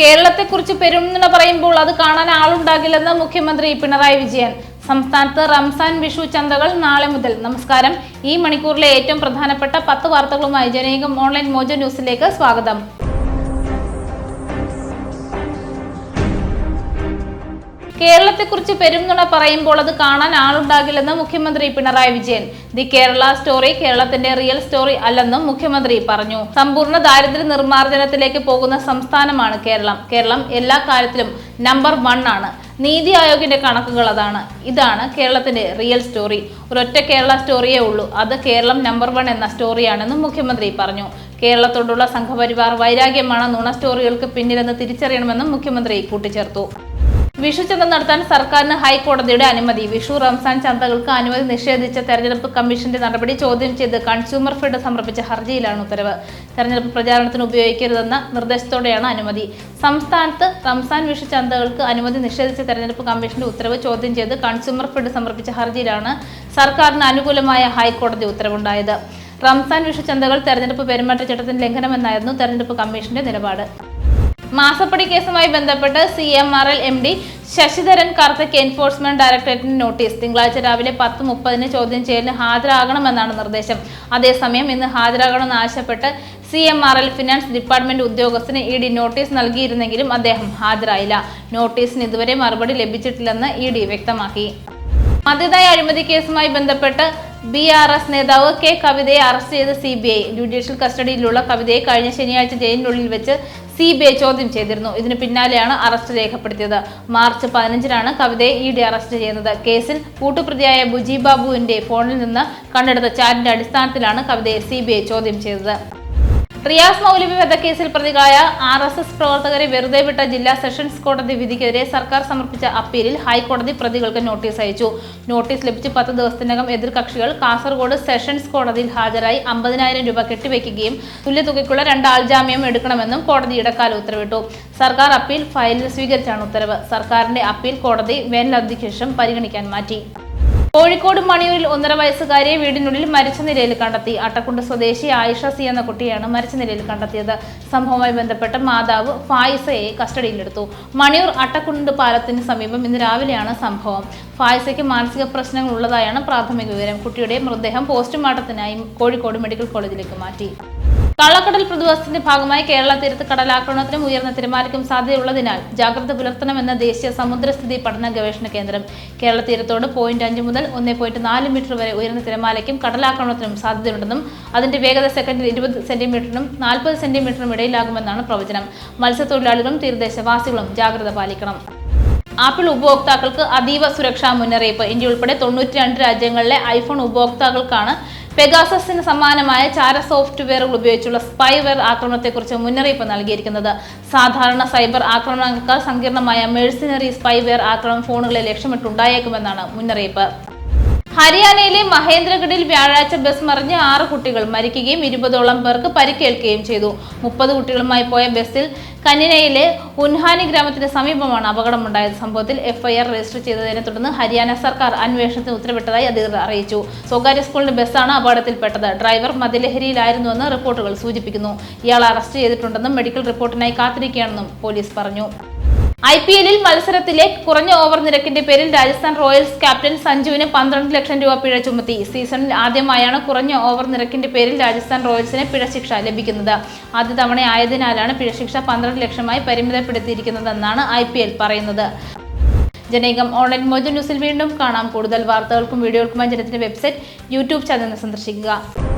കേരളത്തെക്കുറിച്ച് പെരുമെന്ന് പറയുമ്പോൾ അത് കാണാൻ ആളുണ്ടാകില്ലെന്ന് മുഖ്യമന്ത്രി പിണറായി വിജയൻ. സംസ്ഥാനത്ത് റംസാൻ വിഷു ചന്തകൾ നാളെ മുതൽ. നമസ്കാരം. ഈ മണിക്കൂറിലെ ഏറ്റവും പ്രധാനപ്പെട്ട പത്ത് വാർത്തകളുമായി ജനീകം ഓൺലൈൻ മോജോ ന്യൂസിലേക്ക് സ്വാഗതം. കേരളത്തെക്കുറിച്ച് പെരുംനുണ പറയുമ്പോൾ അത് കാണാൻ ആളുണ്ടാകില്ലെന്ന് മുഖ്യമന്ത്രി പിണറായി വിജയൻ. ദി കേരള സ്റ്റോറി കേരളത്തിന്റെ റിയൽ സ്റ്റോറി അല്ലെന്നും മുഖ്യമന്ത്രി പറഞ്ഞു. സമ്പൂർണ ദാരിദ്ര്യ നിർമ്മാർജനത്തിലേക്ക് പോകുന്ന സംസ്ഥാനമാണ് കേരളം. കേരളം എല്ലാ കാര്യത്തിലും നമ്പർ വൺ ആണ്. നീതി ആയോഗിന്റെ കണക്കുകൾ അതാണ്. ഇതാണ് കേരളത്തിന്റെ റിയൽ സ്റ്റോറി. ഒരൊറ്റ കേരള സ്റ്റോറിയേ ഉള്ളൂ. അത് കേരളം നമ്പർ വൺ എന്ന സ്റ്റോറിയാണെന്നും മുഖ്യമന്ത്രി പറഞ്ഞു. കേരളത്തോടുള്ള സംഘപരിവാർ വൈരാഗ്യമാണ് നുണ സ്റ്റോറികൾക്ക് പിന്നിലെന്ന് തിരിച്ചറിയണമെന്നും മുഖ്യമന്ത്രി കൂട്ടിച്ചേർത്തു. വിഷു ചന്ത നടത്താൻ സർക്കാരിന് ഹൈക്കോടതിയുടെ അനുമതി. വിഷു റംസാൻ ചന്തകൾക്ക് അനുമതി നിഷേധിച്ച തെരഞ്ഞെടുപ്പ് കമ്മീഷന്റെ നടപടി ചോദ്യം ചെയ്ത് കൺസ്യൂമർ ഫെഡ് സമർപ്പിച്ച ഹർജിയിലാണ് ഉത്തരവ്. തെരഞ്ഞെടുപ്പ് പ്രചാരണത്തിന് ഉപയോഗിക്കരുതെന്ന നിർദ്ദേശത്തോടെയാണ് അനുമതി. സംസ്ഥാനത്ത് റംസാൻ വിഷു ചന്തകൾക്ക് അനുമതി നിഷേധിച്ച തെരഞ്ഞെടുപ്പ് കമ്മീഷന്റെ ഉത്തരവ് ചോദ്യം ചെയ്ത് കൺസ്യൂമർ ഫെഡ് സമർപ്പിച്ച ഹർജിയിലാണ് സർക്കാരിന് അനുകൂലമായ ഹൈക്കോടതി ഉത്തരവുണ്ടായത്. റംസാൻ വിഷു ചന്തകൾ തെരഞ്ഞെടുപ്പ് പെരുമാറ്റച്ചട്ടത്തിന് ലംഘനമെന്നായിരുന്നു തെരഞ്ഞെടുപ്പ് കമ്മീഷന്റെ നിലപാട്. മാസപ്പടി കേസുമായി ബന്ധപ്പെട്ട് C M R L M D Sasidharan Karthik enforcement ഡയറക്ടറേറ്റിന് notice തിങ്കളാഴ്ച രാവിലെ പത്ത് മുപ്പതിന് ചോദ്യം ചെയ്യലിന് ഹാജരാകണമെന്നാണ് നിർദ്ദേശം. അതേസമയം ഇന്ന് ഹാജരാകണമെന്ന് ആവശ്യപ്പെട്ട് C M R L finance department ഉദ്യോഗസ്ഥന് ഇ ഡി നോട്ടീസ് നൽകിയിരുന്നെങ്കിലും അദ്ദേഹം ഹാജരായില്ല. നോട്ടീസിന് ഇതുവരെ മറുപടി ലഭിച്ചിട്ടില്ലെന്ന് ഇ ഡി വ്യക്തമാക്കി. മദ്യനയ അഴിമതി കേസുമായി ബന്ധപ്പെട്ട് ബി ആർ എസ് നേതാവ് കെ കവിതയെ അറസ്റ്റ് ചെയ്ത സി ബി ഐ ജുഡീഷ്യൽ കസ്റ്റഡിയിലുള്ള കവിതയെ കഴിഞ്ഞ ശനിയാഴ്ച ജയിലിനുള്ളിൽ വെച്ച് സി ബി ഐ ചോദ്യം ചെയ്തിരുന്നു. ഇതിന് പിന്നാലെയാണ് അറസ്റ്റ് രേഖപ്പെടുത്തിയത്. മാർച്ച് പതിനഞ്ചിനാണ് കവിതയെ ഇ ഡി അറസ്റ്റ് ചെയ്യുന്നത്. കേസിൽ കൂട്ടുപ്രതിയായ ബുജി ബാബുവിന്റെ ഫോണിൽ നിന്ന് കണ്ടെടുത്ത ചാറ്റിന്റെ അടിസ്ഥാനത്തിലാണ് കവിതയെ സി ചോദ്യം ചെയ്തത്. റിയാസ് മൗലവി വധക്കേസിൽ പ്രതികളായ ആർ എസ് എസ് പ്രവർത്തകരെ വെറുതെ വിട്ട ജില്ലാ സെഷൻസ് കോടതി വിധിക്കെതിരെ സർക്കാർ സമർപ്പിച്ച അപ്പീലിൽ ഹൈക്കോടതി പ്രതികൾക്ക് നോട്ടീസ് അയച്ചു. നോട്ടീസ് ലഭിച്ച് പത്ത് ദിവസത്തിനകം എതിർകക്ഷികൾ കാസർഗോഡ് സെഷൻസ് കോടതിയിൽ ഹാജരായി അമ്പതിനായിരം രൂപ കെട്ടിവെക്കുകയും തുല്യതുകയ്ക്കുള്ള രണ്ട് ജാമ്യം എടുക്കണമെന്നും കോടതി ഇടക്കാല ഉത്തരവിട്ടു. സർക്കാർ അപ്പീൽ ഫയലിൽ സ്വീകരിച്ചാണ് ഉത്തരവ്. സർക്കാരിന്റെ അപ്പീൽ കോടതി വേനലവധിക്ക് ശേഷം പരിഗണിക്കാൻ മാറ്റി. കോഴിക്കോട് മണിയൂരിൽ ഒന്നര വയസ്സുകാരിയെ വീടിനുള്ളിൽ മരിച്ച നിലയിൽ കണ്ടെത്തി. അട്ടക്കുണ്ട് സ്വദേശി ആയിഷ സി എന്ന കുട്ടിയാണ് മരിച്ച നിലയിൽ കണ്ടെത്തിയത്. സംഭവവുമായി ബന്ധപ്പെട്ട് മാതാവ് ഫായിസയെ കസ്റ്റഡിയിലെടുത്തു. മണിയൂർ അട്ടക്കുണ്ട് പാലത്തിന് സമീപം ഇന്ന് രാവിലെയാണ് സംഭവം. ഫായിസയ്ക്ക് മാനസിക പ്രശ്നങ്ങൾ ഉള്ളതായാണ് പ്രാഥമിക വിവരം. കുട്ടിയുടെ മൃതദേഹം പോസ്റ്റ്മോർട്ടത്തിനായി കോഴിക്കോട് മെഡിക്കൽ കോളേജിലേക്ക് മാറ്റി. കള്ളക്കടൽ പ്രതിഭാസത്തിന്റെ ഭാഗമായി കേരള തീരത്ത് കടലാക്രമണത്തിനും ഉയർന്ന തിരമാലയ്ക്കും സാധ്യതയുള്ളതിനാൽ ജാഗ്രത പുലർത്തണമെന്ന ദേശീയ സമുദ്രസ്ഥിതി പഠന ഗവേഷണ കേന്ദ്രം കേരള തീരത്തോട് പോയിന്റ് അഞ്ച് മുതൽ ഒന്നേ പോയിന്റ് നാല് മീറ്റർ വരെ ഉയർന്ന തിരമാലയ്ക്കും കടലാക്രമണത്തിനും സാധ്യതയുണ്ടെന്നും അതിന്റെ വേഗത സെക്കൻഡിൽ ഇരുപത് സെന്റിമീറ്ററിനും നാൽപ്പത് സെന്റിമീറ്ററിനും ഇടയിലാകുമെന്നാണ് പ്രവചനം. മത്സ്യത്തൊഴിലാളികളും തീരദേശവാസികളും ജാഗ്രത പാലിക്കണം. ആപ്പിൾ ഉപഭോക്താക്കൾക്ക് അതീവ സുരക്ഷാ മുന്നറിയിപ്പ്. ഇന്ത്യ ഉൾപ്പെടെ തൊണ്ണൂറ്റി രണ്ട് രാജ്യങ്ങളിലെ ഐഫോൺ ഉപഭോക്താക്കൾക്കാണ് പെഗാസസിന് സമാനമായ ചാര സോഫ്റ്റ്വെയറുകൾ ഉപയോഗിച്ചുള്ള സ്പൈവെയർ ആക്രമണത്തെക്കുറിച്ച് മുന്നറിയിപ്പ് നൽകിയിരിക്കുന്നത്. സാധാരണ സൈബർ ആക്രമണങ്ങളെക്കാൾ സങ്കീർണമായ മെഴ്സിനറി സ്പൈവെയർ ആക്രമണം ഫോണുകളെ ലക്ഷ്യമിട്ടുണ്ടായേക്കുമെന്നാണ് മുന്നറിയിപ്പ്. ഹരിയാനയിലെ മഹേന്ദ്രഗഡിൽ വ്യാഴാഴ്ച ബസ് മറിഞ്ഞ് ആറ് കുട്ടികൾ മരിക്കുകയും ഇരുപതോളം പേർക്ക് പരിക്കേൽക്കുകയും ചെയ്തു. മുപ്പത് കുട്ടികളുമായി പോയ ബസ്സിൽ കന്നിനയിലെ ഉൻഹാനി ഗ്രാമത്തിന് സമീപമാണ് അപകടമുണ്ടായത്. സംഭവത്തിൽ എഫ്ഐആർ രജിസ്റ്റർ ചെയ്തതിനെ തുടർന്ന് ഹരിയാന സർക്കാർ അന്വേഷണത്തിന് ഉത്തരവിട്ടതായി അധികൃതർ അറിയിച്ചു. സ്വകാര്യ സ്കൂളിന്റെ ബസ്സാണ് അപകടത്തിൽപ്പെട്ടത്. ഡ്രൈവർ മദ്യലഹരിയിലായിരുന്നുവെന്ന് റിപ്പോർട്ടുകൾ സൂചിപ്പിക്കുന്നു. ഇയാൾ അറസ്റ്റ് ചെയ്തിട്ടുണ്ടെന്നും മെഡിക്കൽ റിപ്പോർട്ടിനായി കാത്തിരിക്കുകയാണെന്നും പോലീസ് പറഞ്ഞു. ഐ പി എല്ലിൽ മത്സരത്തിലെ കുറഞ്ഞ ഓവർ നിരക്കിന്റെ പേരിൽ രാജസ്ഥാൻ റോയൽസ് ക്യാപ്റ്റൻ സഞ്ജുവിന് പന്ത്രണ്ട് ലക്ഷം രൂപ പിഴ ചുമത്തി. സീസണിൽ ആദ്യമായാണ് കുറഞ്ഞ ഓവർ നിരക്കിന്റെ പേരിൽ രാജസ്ഥാൻ റോയൽസിന് പിഴശിക്ഷ ലഭിക്കുന്നത്. ആദ്യ തവണ ആയതിനാലാണ് പിഴശിക്ഷ പന്ത്രണ്ട് ലക്ഷമായി പരിമിതപ്പെടുത്തിയിരിക്കുന്നതെന്നാണ് ഐ പി എൽ പറയുന്നത്. ജനകം ഓൺലൈൻ മോജ ന്യൂസിൽ വീണ്ടും കാണാം. കൂടുതൽ വാർത്തകൾക്കും വീഡിയോകൾക്കുമായി ജനത്തിന്റെ വെബ്സൈറ്റ് യൂട്യൂബ് ചാനൽ സന്ദർശിക്കുക.